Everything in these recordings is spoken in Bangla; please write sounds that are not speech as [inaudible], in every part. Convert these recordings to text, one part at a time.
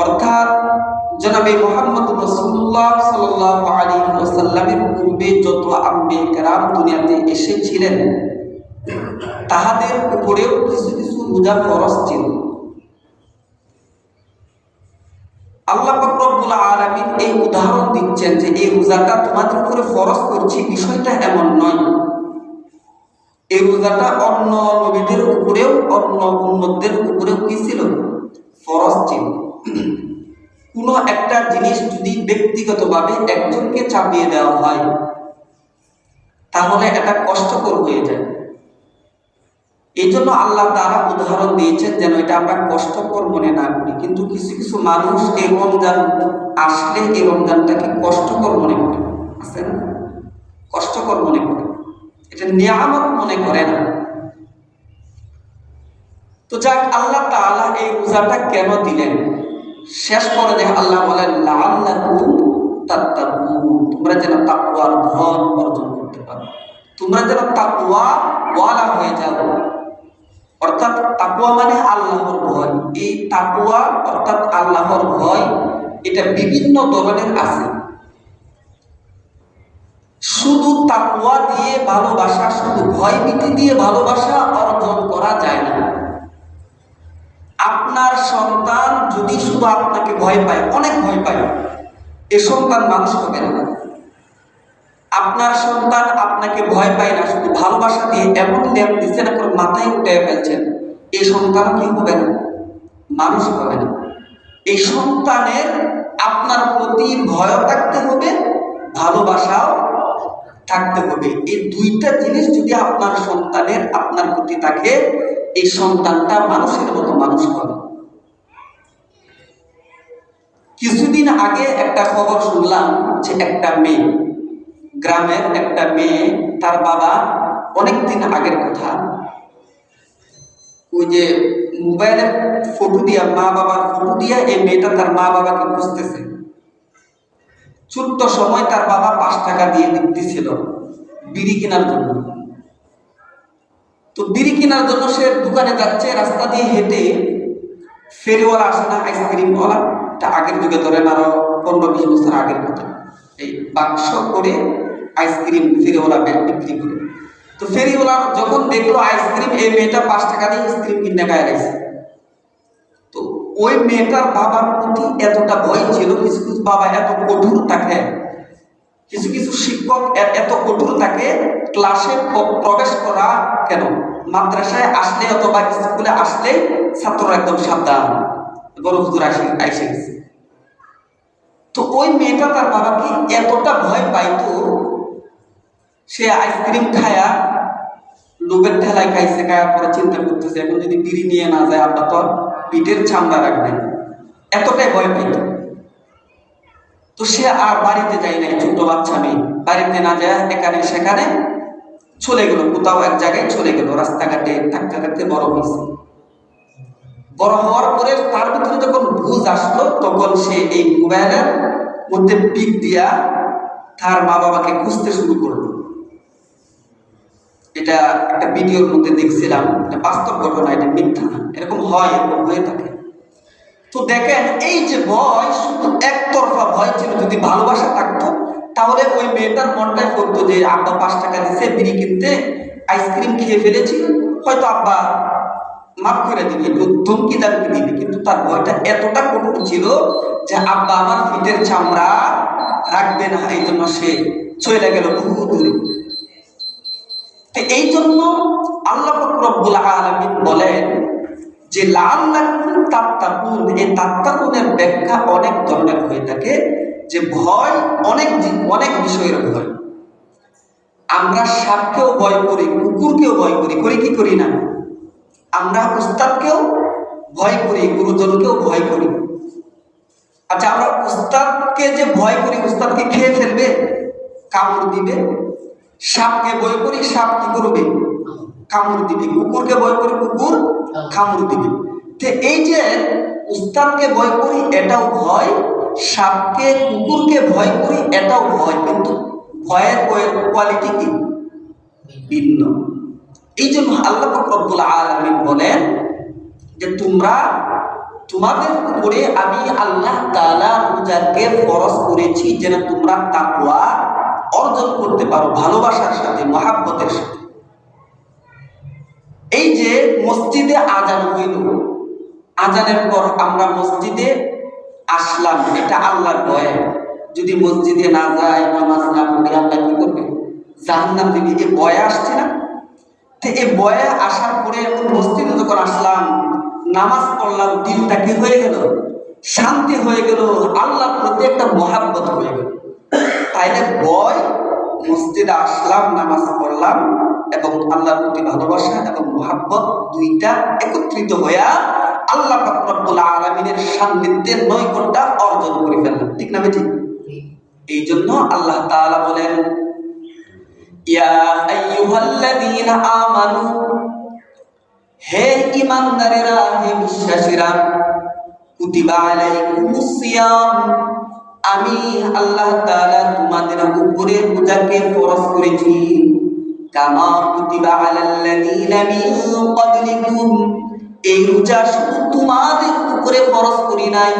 অর্থাৎ জনাবে মোহাম্মদ রসুল্লাহ সাল্লাহ আলী ওসাল্লামের পূর্বে যত আম্বে দুনিয়াতে এসেছিলেন, তাহাদের উপরেও কিছু কিছু রোজা ফরজ ছিল। আল্লাহ আলামিন এই উদাহরণ দিচ্ছেন যে এই রোজাটা তোমাদের উপরে ফরজ করছি, বিষয়টা এমন নয়। এই রোজাটা অন্য নবীদের উপরেও, অন্য উন্নতদের উপরেও কি ছিল? ফরজ ছিল। [clears throat] কোনো একটা জিনিস যদি ব্যক্তিগতভাবে একজনকে চাপিয়ে দেওয়া হয়, তাহলে এটা কষ্টকর হয়ে যায়। এই জন্য আল্লাহ তারা উদাহরণ দিয়েছেন যেন এটা আমরা কষ্টকর মনে না করি। কিন্তু কিছু কিছু মানুষ এই রমজান আসলে এই রমজানটাকে কষ্টকর মনে করে। আছে কষ্টকর মনে করে। এটা নিয়ামত মনে করে না। তো যাক, আল্লাহ তাআলা এই রোজাটা কেন দিলেন? শেষ করে দেখে আল্লাহ বলেন তোমরা যেন তাকওয়ার ধন অর্জন করতে পারো। তোমরা যেন তাকুয়া ওয়ালা হয়ে যাও। অর্থাৎ তাকুয়া মানে আল্লাহর ভয়। এই তাকুয়া অর্থাৎ আল্লাহর ভয়, এটা বিভিন্ন ধরনের আছে। শুধু তাকুয়া দিয়ে ভালোবাসা, শুধু ভয় ভীতি দিয়ে ভালোবাসা অর্জন করা যায় না। আপনার সন্তান যদি শুধু আপনাকে ভয় পায়, অনেক ভয় পায়, এ সন্তান মানুষ হবে না। আপনার সন্তান আপনাকে ভয় পায় না, শুধু ভালোবাসা দিয়ে এমন ল্যাপ দিচ্ছেন এখন মাথায় উঠে ফেলছেন এই সন্তান কি হবে না? মানুষ হবে না। এই সন্তানের আপনার প্রতি ভয় থাকতে হবে, ভালোবাসাও থাকতে হবে। এই দুইটা জিনিস যদি আপনার সন্তানের আপনার প্রতি থাকে এই সন্তানটা মানুষের মতো মানুষ হবে। কিছুদিন আগে একটা খবর শুনলাম যে একটা মেয়ে, গ্রামের একটা মেয়ে, তার বাবা অনেকদিন আগের কথা। ওই যে মোবাইলে ফটো দিয়া, মা বাবার ফটো দিয়া এই মেয়েটা তার মা বাবাকে খুঁজতেছে। ছোট্ট সময় তার বাবা পাঁচ টাকা দিয়ে দিতেছিল বিড়ি কেনার জন্য। তো বিড়ি কেনার জন্য সে দোকানে যাচ্ছে, রাস্তা দিয়ে হেঁটে ফেরিওয়ালা আসে না, আইসক্রিমওয়ালা। এটা আগের যুগে ধরেন আরও পনেরো বিশ বছর আগের কথা এই বাক্স করে আইসক্রিম ফেরিওয়ালা বিক্রি করে। তো ফেরিওয়ালা যখন দেখল আইসক্রিম, এই মেয়েটা পাঁচ টাকা দিয়ে আইসক্রিম কিনে গায়ে গেছে তো ওই মেয়েটার বাবার প্রতি এতটা ভয় ছিল, কিছু কিছু বাবা এত কঠোর থাকে। কিছু কিছু শিক্ষক এত কঠোর থাকে ক্লাসে প্রবেশ করা কেন? মাদ্রাসায় আসলে অথবা স্কুলে আসলে ছাত্ররা একদম সাবধান। বড় হুজুর আসে আইসে গেছে। তো ওই মেয়েটা তার বাবাকে এতটা ভয় পাইতো, সে আইসক্রিম খায়া লোকের ঠেলায় খাইছে খাওয়ার পরে চিন্তা করতেছে, এখন যদি বিড়ি নিয়ে না যায় আপনার তো পিঠের চামড়া রাখবেন এতটাই ভয় পাইত। তো সে আর বাড়িতে যায় নাই ছোট বাচ্চা মেয়ে। বাড়িতে না যায়, এখানে সেখানে চলে গেল, কোথাও এক জায়গায় চলে গেল, রাস্তাঘাটে থাকতে থাকতে বড় হয়েছে। বড় হওয়ার পরে তার ভিতরে যখন বুঝ আসলো, তখন সে এই মোবাইলের মধ্যে পিক দিয়া তার মা বাবাকে খুঁজতে শুরু করল। এটা একটা ভিডিওর মধ্যে দেখছিলাম বাস্তব ঘটনা, এটা মিথ্যা না, এরকম হয়, এরকম হয়ে থাকে। তো দেখেন, এই যে ভয় শুধু একতরফা ভয় ছিল, যদি ভালোবাসা থাকতো তাহলে ওই মেয়েটার মনটাই করতো যে, আব্বা পাঁচ টাকা দিচ্ছে বিড়ি কিনতে আইসক্রিম খেয়ে ফেলেছি। হয়তো আব্বা মাফ করে দিবি একটু ধমকি দামকি দিবি। কিন্তু তার ভয়টা এতটা কঠোর ছিল যে, আব্বা আমার ফিটের চামড়া রাখবে না। এই জন্য সে চলে গেল বহু দূরে। তো এই জন্য আল্লাহ রব্বুল আলমিন বলেন যে লাল্লাকুন তাত্তাকুন। এই তাত্তাকুনের ব্যাখ্যা অনেক ধরনের হয়ে থাকে। যে ভয় অনেক অনেক বিষয়ের ভয়। আমরা সাপকেও ভয় করি, কুকুরকেও ভয় করি করি কি করি না? আমরা উস্তাদকেও ভয় করি, গুরুজনকেও ভয় করি। আচ্ছা আমরা উস্তাদকে যে ভয় করি, উস্তাদকে খেয়ে ফেলবে? কামড় দিবে। সাপকে ভয় করি, সাপ কি করবে? কামড় দিবে। কুকুরকে ভয় করি, কুকুর কামড় দিবে। তো এই যে উস্তাদকে ভয় করি, এটাও ভয় সাপকে, কুকুরকে ভয় করি, এটাও ভয়, কিন্তু ভয়ের কোয়ালিটি কি? ভিন্ন। এই জন্য আল্লাহ রব্বুল আলমিন বলেন যে তোমরা তোমাদের উপরে আমি আল্লাহ তাআলা রোজাকে ফরজ করেছি যেন তোমরা তাকওয়া অর্জন করতে পারো, ভালোবাসার সাথে, মহাব্বতের সাথে। এই যে মসজিদে আজান হইল আজানের পর আমরা মসজিদে আসলাম, এটা আল্লাহর ভয়। যদি মসজিদে না যায়, নামাজ না পড়ে, আল্লাহ কি করবে? জাহান্নাম দিবে এই বয়ে আসছে না? তো এই বয়ে আসার পরে এখন মসজিদে যখন আসলাম, নামাজ পড়লাম, দিলটা কি হয়ে গেল? শান্তি হয়ে গেল, আল্লাহর প্রতি একটা মহাব্বত হয়ে গেল। তাইলে বয় মসজিদে আসলাম, নামাজ পড়লাম, এবং আল্লাহর প্রতি ভালোবাসা এবং মহাব্বত দুইটা একত্রিত হইয়া আল্লাহ রব্বুল আলামিনের সান্নিধ্যের নৈকট্যটা অর্জন করে ঠিক না এই জন্য আল্লাহ তাআলা বলেন, ইয়া আইয়ুহাল্লাযীনা আমানু, হে ঈমানদারেরা, হে বিশ্বাসীরা, কুতিবা আলাইকুমুস সিয়াম, আমি আল্লাহ তাআলা তোমাদের উপরে রোজাকে ফরজ করেছি। কামা কুতিবা আলাল্লাযীনা মিন ক্বাবলিকুম এই রোজা শুধু তোমাদের উপরে ফরজ করি নাই।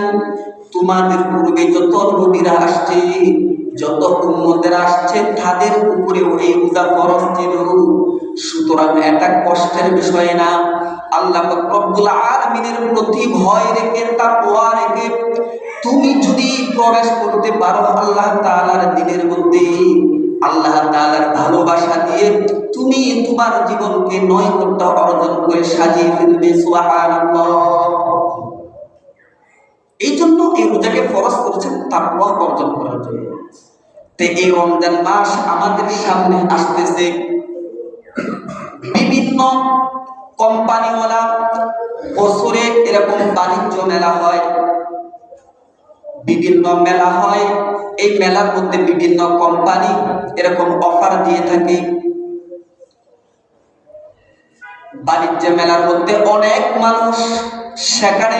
তোমাদের পূর্বে যত নবীরা আসছে, যত উম্মতেরা আসছে, তাদের উপরেও এই রোজা ফরজ ছিল। সুতরাং এটা কষ্টের বিষয় না। আল্লাহ রব্বুল আলামিনের প্রতি ভয় রেখে, তাকওয়া রেখে তুমি যদি প্রবেশ করতে পারো আল্লাহ তাআলার দিনের মধ্যে আল্লাহ তাআলার ভালোবাসা দিয়ে তুমি তোমার জীবনকে নৈকট্য অর্জন করে সাজিয়ে ফেলবে এই জন্য এই রোজাকে ফরজ করেছেন তাকওয়া অর্জন করার জন্য। তে এই রমজান মাস আমাদের সামনে আসতেছে। বিভিন্ন কোম্পানিওয়ালা বছরে এরকম বাণিজ্য মেলা হয়। বিভিন্ন মেলা হয়। এই মেলার মধ্যে বিভিন্ন কোম্পানি এরকম অফার দিয়ে থাকে। বাণিজ্য মেলার মধ্যে অনেক মানুষ সেখানে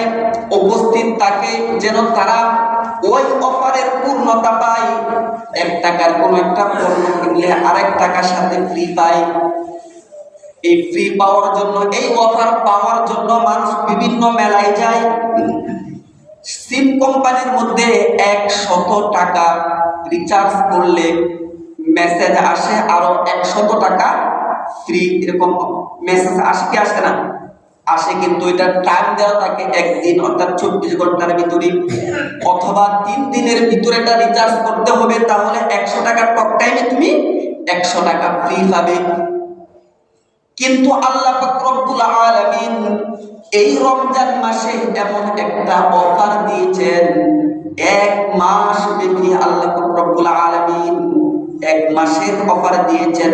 উপস্থিত থাকে, যেন তারা ওই অফারের পূর্ণতা পায়। এক টাকার কোনো একটা পণ্য কিনলে আরেক টাকার সাথে ফ্রি পায়। এই ফ্রি পাওয়ার জন্য, এই অফার পাওয়ার জন্য মানুষ বিভিন্ন মেলায় যায়। সিম কোম্পানির মধ্যে একশত টাকা রিচার্জ করলে মেসেজ আসে আরও একশত টাকা ফ্রি এরকম মেসেজ আসে কি আসে না? আসে কিন্তু এটা টাইম দেওয়া থাকে একদিন অর্থাৎ চব্বিশ ঘণ্টার ভিতরে। অথবা তিন দিনের ভিতরে এটা রিচার্জ করতে হবে, তাহলে একশো টাকার টক টাইমে তুমি একশো টাকা ফ্রি পাবে। কিন্তু আল্লাহ রব্বুল আলামিন এই রমজান মাসে এমন একটা অফার দিয়েছেন, এক মাস ব্যাপী আল্লাহ রব্বুল আলামিন এক মাসের অফার দিয়েছেন,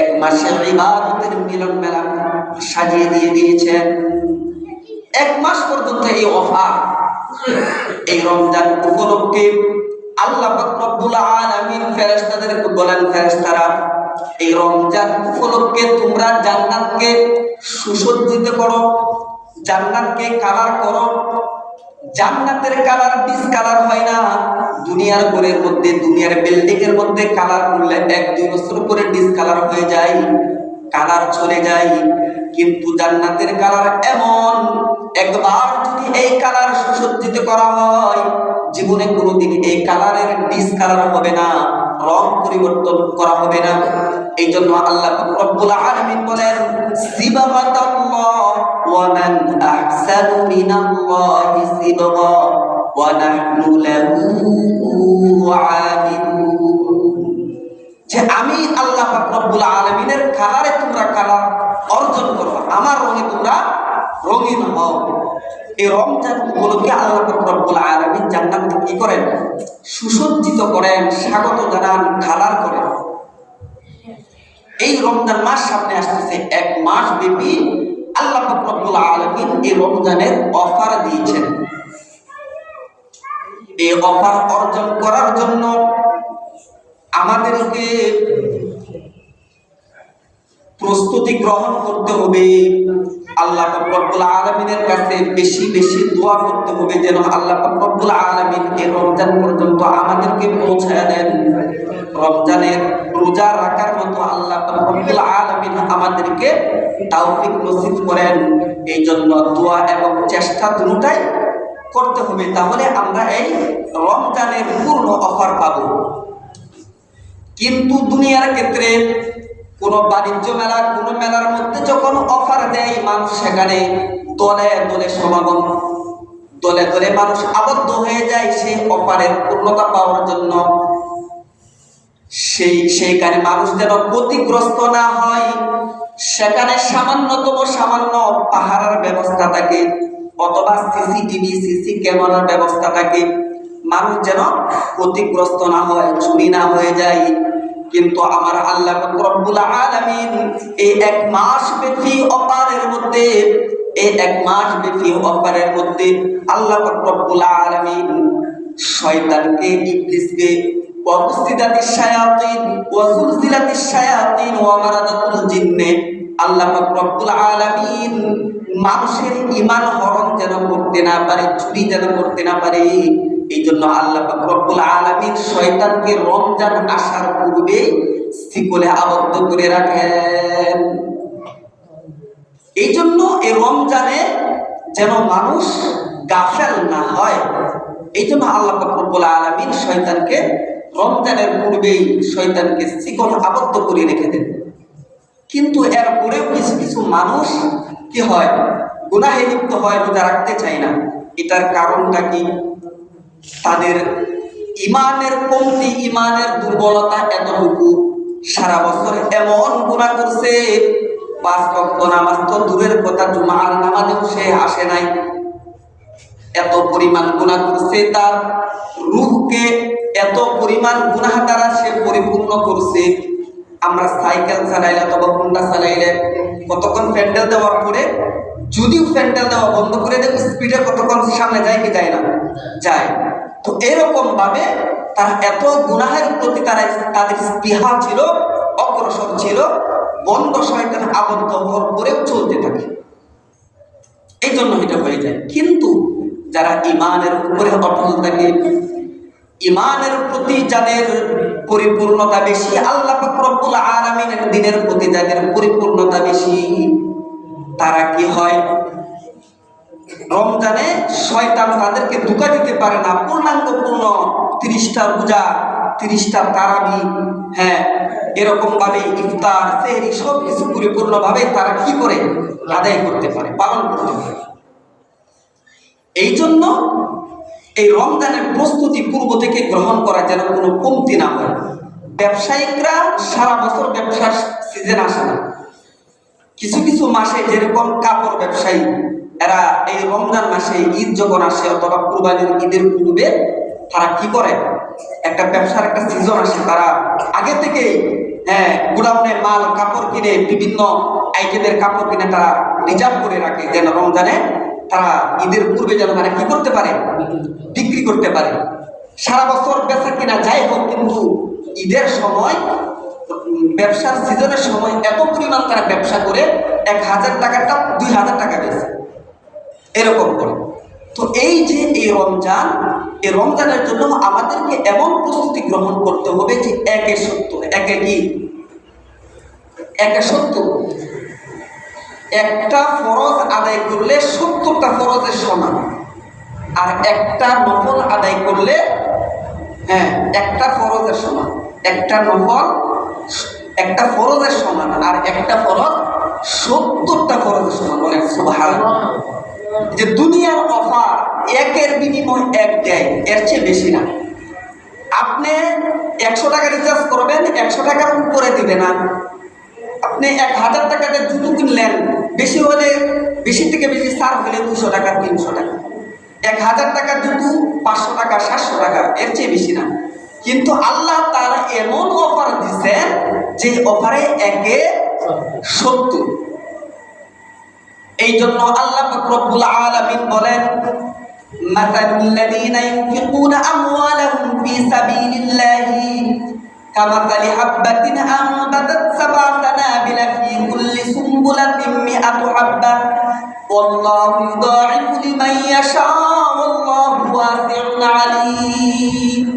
এক মাসের ইবাদতের মিলন মেলা সাজিয়ে দিয়ে দিয়েছেন। এক মাস পর্যন্ত এই অফার, এই রমজান উপলক্ষে আল্লাহ রব্বুল আলামিন ফেরেশতাদেরকে বলেন, ফেরেশতারা, এই রমজান উপলক্ষে তোমরা জান্নাতকে সুসজ্জিত করো। জান্নাতকে কালার করো। জান্নাতের কালার ডিস কালার হয় না। দুনিয়ার ঘরের মধ্যে, দুনিয়ার বিল্ডিং এর মধ্যে কালার করলে এক, দুই বছর পরে ডিস কালার হয়ে যায় কালার চলে যায়। কিন্তু জান্নাতের কালার এমন, একবার যদি এই কালার সুসজ্জিত করা হয়, জীবনে কোনোদিন এই কালারের ডিস কালার হবে না। রং পরিবর্তন করা হবে না। এই জন্য আল্লাহ রব্বুল আলামিন বলেন সিবাগাতাল্লাহ ওয়া মান আহসানু মিনাল্লাহি সিবগা ওয়া নাহনু লাহু আবিদুন যে আমি আল্লাহ পাক রব্বুল আলামিনের কালারে তোমরা কালার অর্জন করো আমার রঙে তোমরা রঙিন হও। এই রমজান উপলক্ষে আল্লাহ রব্বুল আলামিন জান্নাতকে কি করেন? সুসজ্জিত করেন, স্বাগত জানান কালার করেন। এই রমজান মাস সামনে আসতেছে এক মাস ব্যাপী আল্লাহ রব্বুল আলামিন এই রমজানের অফার দিয়েছেন। এই অফার অর্জন করার জন্য আমাদেরকে প্রস্তুতি গ্রহণ করতে হবে। আল্লাহ রব্বুল আলমিনের কাছে বেশি বেশি দোয়া করতে হবে যেন আল্লাহ রব্বুল আলমিন এই রমজান পর্যন্ত আমাদেরকে পৌঁছায় দেন। রমজানের রোজা রাখার মতো আল্লাহ রব্বুল আলমিন আমাদেরকে তাওফিক নসিব করেন। এই জন্য দোয়া এবং চেষ্টা দুটাই করতে হবে, তাহলে আমরা এই রমজানের পূর্ণ অফার পাবো। কিন্তু দুনিয়ার ক্ষেত্রে কোন বাণিজ্য মেলা, কোন মেলার মধ্যে যখন অফার দেয়, মানুষ সেখানে দলে দলে সমাগম, দলে দলে মানুষ আবদ্ধ হয়ে যায় সেই অফারের পূর্ণতা পাওয়ার জন্য। সেই সেইখানে মানুষ যেন ক্ষতিগ্রস্ত না হয়, সেখানে সামান্যতম সামান্য পাহারার ব্যবস্থা থাকে, অথবা সিসিটিভি সিসি ক্যামেরার ব্যবস্থা থাকে। মানুষ যেন ক্ষতিগ্রস্ত না হয়, চুরি না হয়ে যায়। কিন্তু আমার আল্লাহ রব্বুল আলামিন এই এক মাস ব্যাপী অপারের মধ্যে, এই এক মাস ব্যাপী অপারের মধ্যে আল্লাহ রব্বুল আলামিন শয়তানকে, ইবলিসকে ওয়াকুসিদাতিস শায়াতিন ওয়াজুলজিলাতিস শায়াতিন, ওয়া মারাদাতুল জিন্নে আল্লাহ রব্বুল আলামিন মানুষের ইমান হরণ যেন করতে না পারে চুরি যেন করতে না পারে এই জন্য আল্লাহ রব্বুল আলামিন শয়তানকে রমজান আসার পূর্বে শিকলে আবদ্ধ করে রাখেন। এই জন্য এই রমজানে যেন মানুষ গাফেল না হয় এই জন্য আল্লাহ রব্বুল আলামিন শয়তানকে রমজানের পূর্বেই শয়তানকে শিকল আবদ্ধ করে রেখে দেন। কিন্তু এরপরেও কিছু কিছু মানুষ কি হয়? গুনাহে লিপ্ত হয়, রোজা রাখতে চায় না। এটার কারণটা কি? তাদের ইমানের কমতি, ইমানের দুর্বলতা এতটুকু সারা বছর এমন গুণা করছে, পাঁচ রক্ত নামাজ তো দূরের কথা, জুমার নামাজেও সে আসে নাই। এত পরিমাণ গুণা করছে, তার রূপকে এত পরিমাণ গুনাহ দ্বারা সে পরিপূর্ণ করছে। আমরা সাইকেল চালাইলে অথবা হুন্ডা চালাইলে কতক্ষণ প্যান্ডেল দেওয়ার পরে যদিও প্যান্ডেল দেওয়া বন্ধ করে দেব স্পিডে কতক্ষণ সামনে যায় কি যায় না? যায়। তো এরকম ভাবে তার এত গুনাহের প্রতি তারা তাদের স্পৃহা ছিল, অগ্রসর ছিল, বন্ধ শয়তান আবদ্ধ পরেও চলতে থাকে। এই জন্য এটা হয়ে যায়। কিন্তু যারা ইমানের উপরে অটল থাকে, ইমানের প্রতি যাদের পরিপূর্ণতা বেশি, আল্লাহ রব্বুল আলামিনের দিনের প্রতি যাদের পরিপূর্ণতা বেশি তারা কি হয়? রমজানে শয়তান তাদেরকে ধোকা দিতে পারে না। পূর্ণাঙ্গ পূর্ণ তিরিশটা পূজা তিরিশটা তারাবি হ্যাঁ এরকম ভাবে ইফতার সেহরি সব কিছু পরিপূর্ণ ভাবে তারা কি করে? আদায় করতে পারে, পালন করতে পারে। এই জন্য এই রমজানের প্রস্তুতি পূর্ব থেকে গ্রহণ করা যেন কোনো কমতি না হয়। ব্যবসায়িকরা সারা বছর ব্যবসার সিজন আসে না। কিছু কিছু মাসে যেরকম কাপড় ব্যবসায়ী, এরা এই রমজান মাসে ঈদ যখন আসে অথবা কুরবানির ঈদের পূর্বে, তারা কি করে? একটা ব্যবসার একটা সিজন আসে, তারা আগে থেকে হ্যাঁ গোডাউনে মাল, কাপড় কিনে, বিভিন্ন আইটেমের কাপড় কিনে তারা রিজার্ভ করে রাখে, যেন রমজানে তারা ঈদের পূর্বে যেন তারা কি করতে পারে? বিক্রি করতে পারে। সারা বছর বেচা কিনা যাই হোক, কিন্তু ঈদের সময় ব্যবসার সিজনের সময় এত পরিমাণ তারা ব্যবসা করে, এক হাজার টাকাটা দুই হাজার টাকা বেছে এরকম করে। তো এই যে এই রমজান, এই রমজানের জন্য আমাদেরকে এমন প্রস্তুতি গ্রহণ করতে হবে যে একে সত্য, একে কি? একে সত্য। একটা ফরজ আদায় করলে সত্তরটা ফরজের সমান। আর একটা নফল আদায় করলে হ্যাঁ একটা ফরজের সমান। একটা নফল একটা ফরজের সমান আর একটা ফরজ সত্তরটা ফরজের সমান বলেন সুভাষ যে দুনিয়ার অফার একের বিনিময় এক দেয়, এর চেয়ে বেশি না। আপনি একশো টাকা রিচার্জ করবেন, একশো টাকার উপরে দিবে না। আপনি এক হাজার টাকাতে জুতো কিনলেন, বেশি হলে, বেশি থেকে বেশি সার হলে দুশো টাকা, তিনশো টাকা। এক হাজার টাকার জুতো পাঁচশো টাকা, সাতশো টাকা, এর চেয়ে বেশি না। কিন্তু আল্লাহ তার এমন অফার দিচ্ছেন যে অফারে একে সত্তর এই জন্য আল্লাহ রব্বুল আলামিন বলেন مثل الذين ينفقون أموالهم في سبيل الله كمثل حبة أنبتت سبع سنابل في كل سنبلة مئة حبة والله يضاعف لمن يشاء والله واسع عليم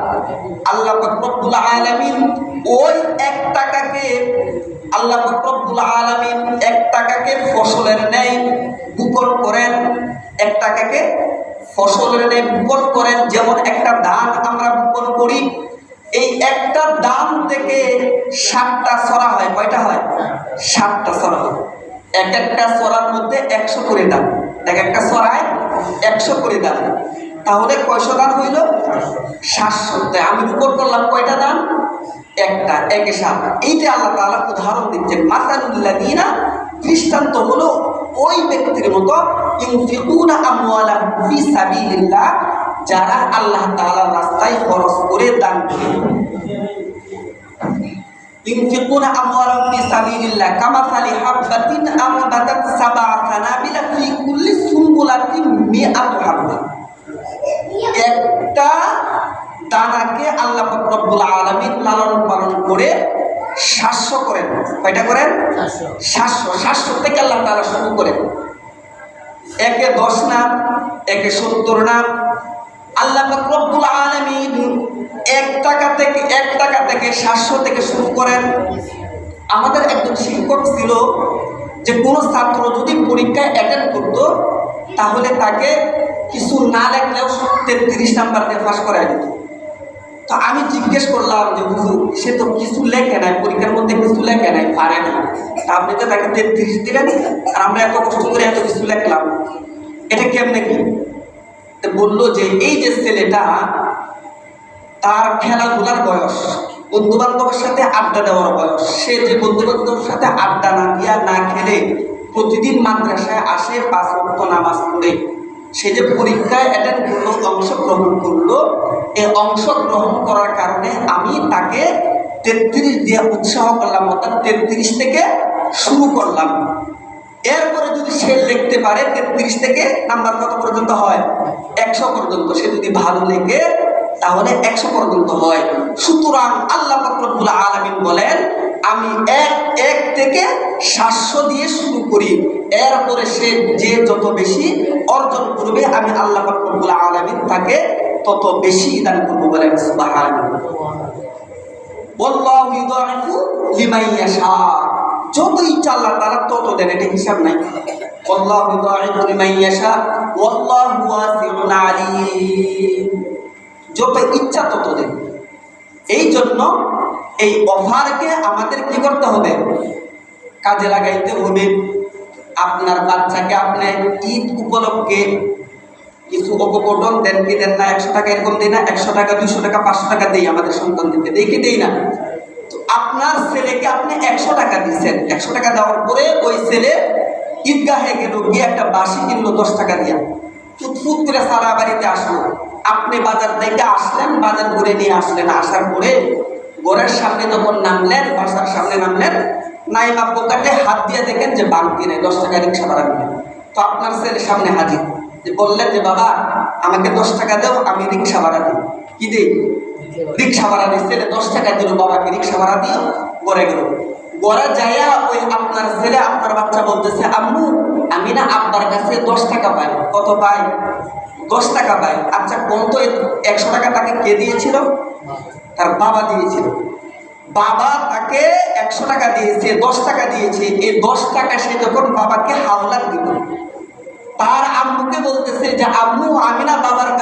ওই এক টাকাকে এক টাকাকে ফসলের বুকন করেন, এক টাকাকে ফসলের করেন। যেমন একটা ধান আমরা বুকন করি, এই একটা দাম থেকে সাতটা সরা হয়, কয়টা হয়? সাতটা সরা হয়। এক একটা সরার মধ্যে একশো করে দাম এক একটা সরায় একশো করে দাম তাহলে কয়শো দান হইল সাতশো তাই আমি রিপোর্ট করলাম কয়টা দান একটা একে সাত এইটা আল্লাহ তাআলা উদাহরণ দিচ্ছেন মাসানুল্লাহ দিনা দৃষ্টান্ত হলো ওই ব্যক্তির মতো ইনফিকুনা আমওয়ালাহুম ফি সাবিলিল্লাহ যারা আল্লাহ তাআলার রাস্তায় খরচ করে দান করে ينفقون أموالهم في سبيل الله كمثل حبة أنبتت سبع سنابل في كل سنبلة مئة حبة একটা দানাকে আল্লাহ রব্বুল আলামিন লালন পালন করে সাতশো করেন। কয়টা করেন? সাতশো। সাতশো। থেকে আল্লাহ তাআলা শুরু করেন। একে দশ নাম একে সত্তর নাম। আল্লাহ রব্বুল আলামিন এক টাকা থেকে এক টাকা থেকে সাতশো থেকে শুরু করেন। আমাদের একজন শিক্ষক ছিল যে কোনো ছাত্র যদি পরীক্ষায় অ্যাটেন্ড করত তাহলে তাকে কিছু না লেখলেও তেত্রিশ নাম্বার দিয়ে পাস করাই দিত। তো আমি জিজ্ঞেস করলাম যে, হুজুর, সে তো কিছু লেখে নাই, পরীক্ষার মধ্যে কিছু লেখে নাই, পারে না। তা আপনি তো তাকে তেত্রিশ দিলেন, আর আমরা এত কষ্ট করে এত কিছু লেখলাম। এটা কেমনে কি? বলল যে, এই যে ছেলেটা, তার খেলাধুলার বয়স বন্ধু বান্ধবের সাথে আড্ডা দেওয়ার বয়স, সে যে বন্ধু বান্ধবের সাথে আড্ডা না দিয়া না খেলে, প্রতিদিন মাদ্রাসায় আসে পাঁচ নামাজ পড়ে। সে যে পরীক্ষায় অ্যাটেন্ড করল অংশগ্রহণ করল এই অংশগ্রহণ করার কারণে আমি তাকে তেত্রিশ দিয়ে উৎসাহ করলাম, অর্থাৎ তেত্রিশ থেকে শুরু করলাম। এরপরে যদি সে লিখতে পারে, তেত্রিশ থেকে নাম্বার কত পর্যন্ত হয়? একশো পর্যন্ত। সে যদি ভালো লেখে, তাহলে একশো পর্যন্ত হয়। সুতরাং আল্লাহ ফকরবুল আলমিন বলেন আমি এক এক থেকে সাতশো দিয়ে শুরু করি। এরপরে সে যে যত বেশি অর্জন করবে, আমি আল্লাহ ফকরবুল আলমিন তাকে তত বেশি দান করব বলেন যত ইচ্ছা আল্লাহ তাআলা তত যত ইচ্ছা তত দেন। এই জন্য এই অফারকে আমাদের কি করতে হবে? কাজে লাগাইতে হবে। আপনার বাচ্চাকে আপনি ঈদ উপলক্ষে কিছু অপকটন দেন কি দেন না, একশো টাকা এরকম দেয় না, একশো টাকা, দুইশো টাকা, পাঁচশো টাকা দেই আমাদের সন্তানদেরকে। দেই কি দেই না? তো আপনার ছেলেকে আপনি একশো টাকা দিচ্ছেন একশো টাকা দেওয়ার পরে ওই ছেলে ঈদগাহে গেল, গিয়ে একটা বাসি কিনলো দশ টাকা দিয়া। ফুটফুট করে সারা বাড়িতে আসলো। আপনি বাজার থেকে আসলেন, বাজার ঘুরে নিয়ে আসলেন। আসার পরে ঘরের সামনে যখন নামলেন, বাসার সামনে নামলেন, নাইমা পকেটে হাত দিয়ে দেখেন যে বাংতি নেই দশ টাকা রিক্সা ভাড়া দিলেন তো আপনার ছেলের সামনে হাজির। যে বললেন যে, বাবা, আমাকে দশ টাকা দাও, আমি রিক্সা ভাড়া দিই কি দিই? রিক্সা ভাড়া দিই ছেলে দশ টাকা দিল, বাবাকে রিক্সা ভাড়া দিও গড়ে গেল। গড়া যাইয়া ওই আপনার ছেলে, আপনার বাচ্চা বলতেছে, আম্মু, আমি না আব্বার কাছে দশ টাকা পাই। কত পাই? দশ টাকা পাই। আচ্ছা কোন তো একশো টাকা তাকে কে দিয়েছিল? তার বাবা দিয়েছিল। বাবা তাকে একশো টাকা দিয়েছে, দশ টাকা দিয়েছে। এই দশ টাকা সে যখন বাবাকে হাওলা দিল, তার আম্মুকে বলতেছে যে, আম্মু, আমি না বাবার কাছে